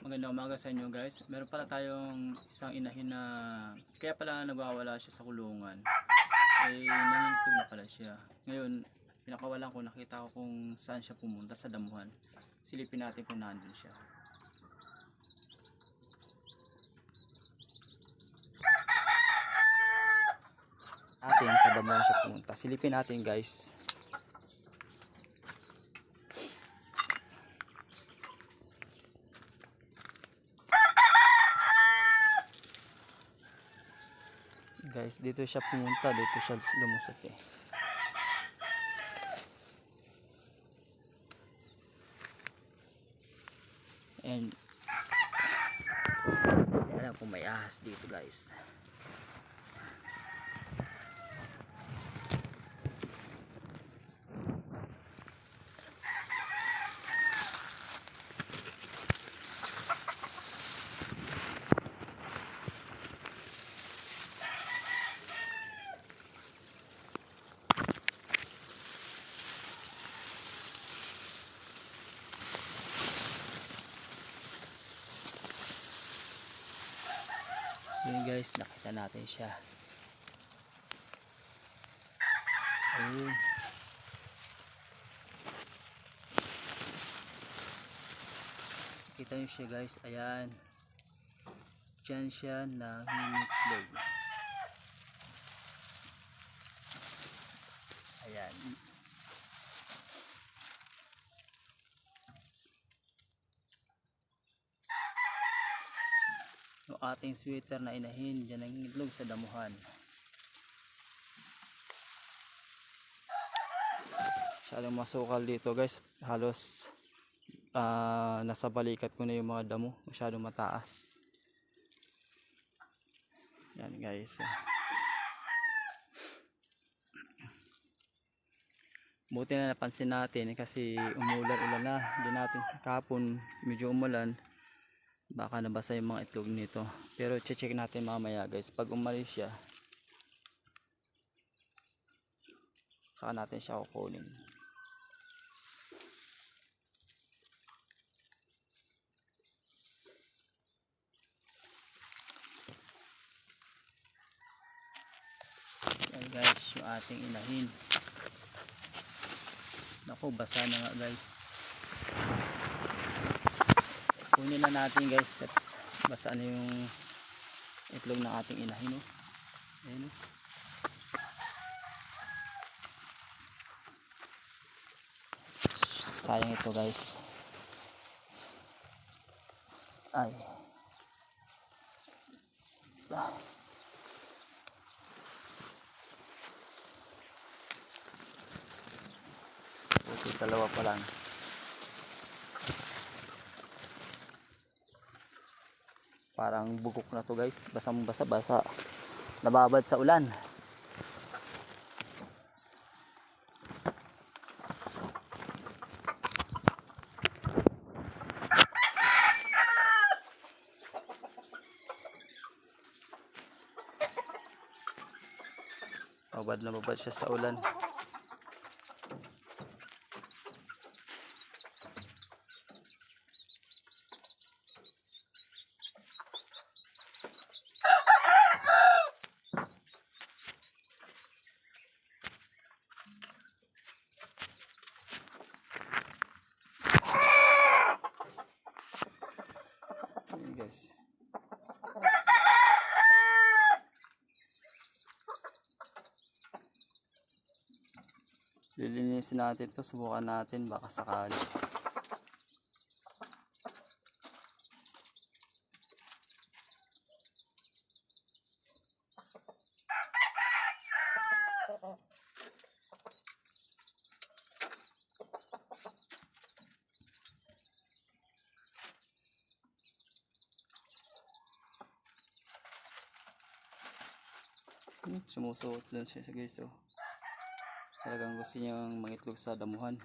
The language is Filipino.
Magandang umaga sa inyo guys. Meron pala tayong isang inahin na kaya pala nagwawala siya sa kulungan. Eh, nanginitog na pala siya. Ngayon, pinakawalan ko, nakita ko kung saan siya pumunta sa damuhan. Silipin natin kung nandun siya. Atin sa damuhan siya pumunta. Silipin natin guys. Guys, dito siya pumunta, dito siya lumusot eh. And alam kung may ahas dito guys. Yun guys, nakita natin siya. Ayun. Kita nyo siya guys, ayan. Diyan siya nangingitlog. Ayan. Ating sweater na inahin, dyan nangingitlog sa damuhan. Masyadong masukal dito guys. Halos ah, nasa balikat ko na yung mga damo. Masyadong mataas. Yan guys. Buti na napansin natin kasi umulan-ulan na. Hindi natin kahapon medyo umulan. Baka nabasa yung mga itlog nito. Pero check natin mamaya guys. Pag umalis siya, saka natin siya kukunin. Yan guys, yung ating inahin. Naku, basa na nga guys. Kunin na natin guys at basa na yung itlog ng ating inahin. Ayan, oh. Sayang ito guys. Ay. Buti dalawa pa lang. Parang bugok na to guys. Basang basa basa. Nababad sa ulan. Mabad na mabad siya sa ulan. Ayan guys. Lilinisin natin to subukan natin baka sakali. Hmm, sumusuot lang siya sa guys oh. Talagang gusto niyang mangitlog sa damuhan.